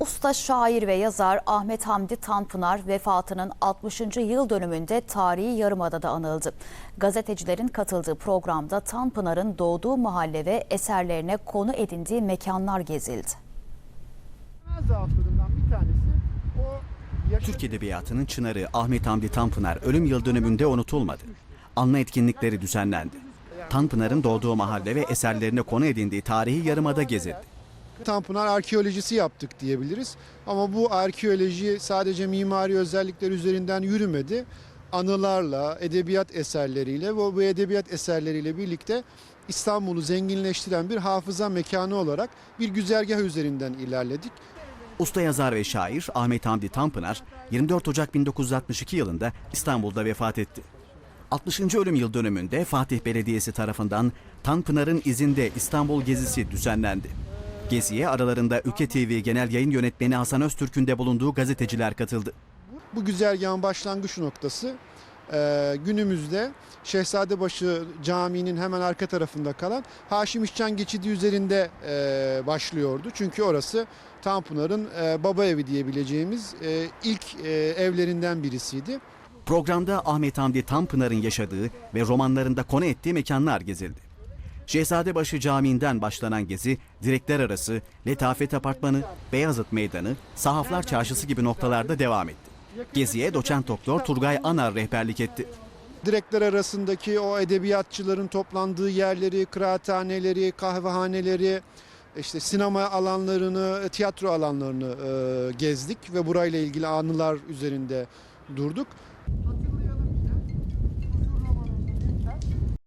Usta şair ve yazar Ahmet Hamdi Tanpınar vefatının 60. yıl dönümünde tarihi Yarımada'da anıldı. Gazetecilerin katıldığı programda Tanpınar'ın doğduğu mahalle ve eserlerine konu edindiği mekanlar gezildi. Türk Edebiyatı'nın çınarı Ahmet Hamdi Tanpınar ölüm yıl dönümünde unutulmadı. Anma etkinlikleri düzenlendi. Tanpınar'ın doğduğu mahalle ve eserlerine konu edindiği tarihi yarımada gezildi. Tanpınar arkeolojisi yaptık diyebiliriz. Ama bu arkeoloji sadece mimari özellikler üzerinden yürümedi. Anılarla, edebiyat eserleriyle ve bu edebiyat eserleriyle birlikte İstanbul'u zenginleştiren bir hafıza mekanı olarak bir güzergah üzerinden ilerledik. Usta yazar ve şair Ahmet Hamdi Tanpınar 24 Ocak 1962 yılında İstanbul'da vefat etti. 60. ölüm yıl dönümünde Fatih Belediyesi tarafından Tanpınar'ın izinde İstanbul gezisi düzenlendi. Geziye aralarında Ülke TV Genel Yayın Yönetmeni Hasan Öztürk'ün de bulunduğu gazeteciler katıldı. Bu güzergahın başlangıç noktası e, günümüzde Şehzadebaşı Camii'nin hemen arka tarafında kalan Haşim İşcan Geçidi üzerinde e, başlıyordu. Çünkü orası Tanpınar'ın e, baba evi diyebileceğimiz e, ilk e, evlerinden birisiydi. Programda Ahmet Hamdi Tanpınar'ın yaşadığı ve romanlarında konu ettiği mekanlar gezildi. Şehzadebaşı Camii'nden başlanan gezi, direkler arası, Letafet Apartmanı, Beyazıt Meydanı, Sahaflar Çarşısı gibi noktalarda devam etti. Geziye doçent doktor Turgay Anar rehberlik etti. Direkler arasındaki o edebiyatçıların toplandığı yerleri, kıraathaneleri, kahvehaneleri, işte sinema alanlarını, tiyatro alanlarını e, gezdik ve burayla ilgili anılar üzerinde durduk.